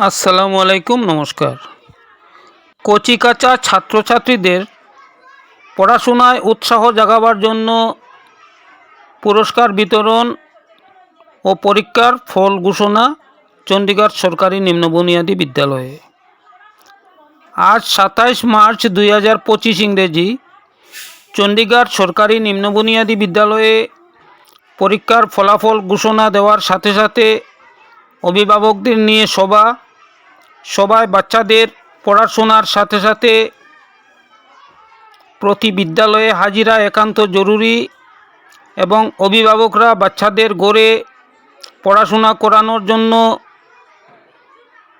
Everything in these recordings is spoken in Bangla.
আসসালামু আলাইকুম, নমস্কার। কচিকাচা ছাত্রছাত্রীদের পড়াশোনায় উৎসাহ জাগাবার জন্য পুরস্কার বিতরণ ও পরীক্ষার ফল ঘোষণা চণ্ডীগড় সরকারি নিম্ন বুনিয়াদী বিদ্যালয়ে। আজ সাতাইশ মার্চ দুই হাজার পঁচিশ ইংরেজি চণ্ডীগড় সরকারি নিম্ন বুনিয়াদী বিদ্যালয়ে পরীক্ষার ফলাফল ঘোষণা দেওয়ার সাথে সাথে অভিভাবকদের নিয়ে সভা সবাই বাচ্চাদের পড়াশোনার সাথে সাথে প্রতি বিদ্যালয়ে হাজিরা একান্ত জরুরি এবং অভিভাবকরা বাচ্চাদের গড়ে পড়াশোনা করানোর জন্য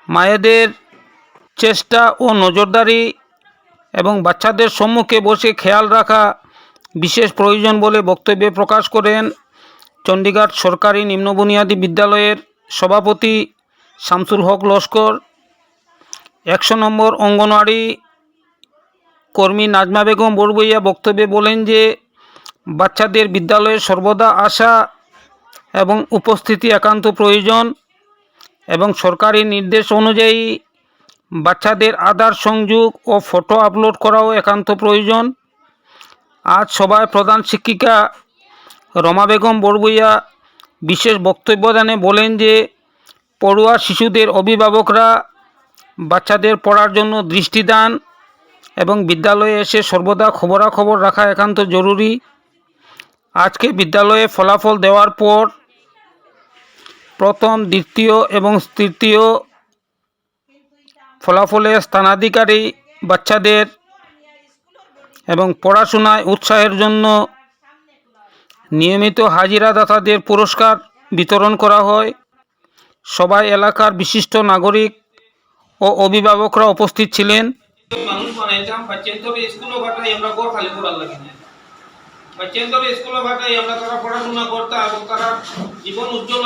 মায়েদের চেষ্টা ও নজরদারি এবং বাচ্চাদের সম্মুখে বসে খেয়াল রাখা বিশেষ প্রয়োজন বলে বক্তব্যে প্রকাশ করেন চণ্ডীগড় সরকারি নিম্ন বুনিয়াদী বিদ্যালয়ের সভাপতি শামসুল হক লস্কর। একশো নম্বর অঙ্গনওয়াড়ি কর্মী নাজমা বেগম বড়বইয়া বক্তব্যে বলেন যে, বাচ্চাদের বিদ্যালয়ে সর্বদা আসা এবং উপস্থিতি একান্ত প্রয়োজন এবং সরকারি নির্দেশ অনুযায়ী বাচ্চাদের আধার সংযোগ ও ফটো আপলোড করাও একান্ত প্রয়োজন। আজ সভায় প্রধান শিক্ষিকা রমা বেগম বড়বইয়া বিশেষ বক্তব্য দানে, বলেন যে, পড়ুয়া শিশুদের অভিভাবকরা বাচ্চাদের পড়ার জন্য দৃষ্টিদান এবং বিদ্যালয়ে এসে সর্বদা খবরাখবর রাখা একান্ত জরুরি। আজকে বিদ্যালয়ে ফলাফল দেওয়ার পর প্রথম, দ্বিতীয় এবং তৃতীয় ফলাফলে স্থানাধিকারী বাচ্চাদের এবং পড়াশোনায় উৎসাহের জন্য নিয়মিত হাজিরাদাতাদের পুরস্কার বিতরণ করা হয়। সবাই এলাকার বিশিষ্ট নাগরিক ও অভিভাবকরা উপস্থিত ছিলেন। বাচ্চাদের ভাটাই আমরা তারা পড়াশোনা করতাম তারা জীবন উজ্জ্বল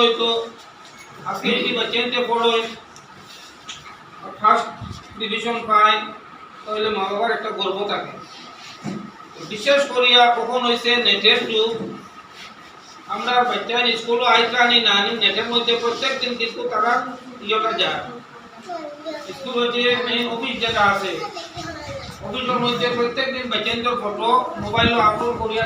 আজকে যদি বাচ্চাদের ফার্স্ট ডিভিশন পায়, তাহলে মা বাবার একটা গর্ব থাকে। বিশেষ করিয়া কখন হয়েছে নেটের যুগ। আমরা বাচ্চা স্কুলও আইতানি নানি নেটের মধ্যে প্রত্যেক দিন কিন্তু তারা ইয়েটা যায়। স্কুল যে মেইন অফিস যেটা আছে অফিসের মধ্যে প্রত্যেক দিন বাচ্চাদের ফটো মোবাইলে আপলোড করিয়া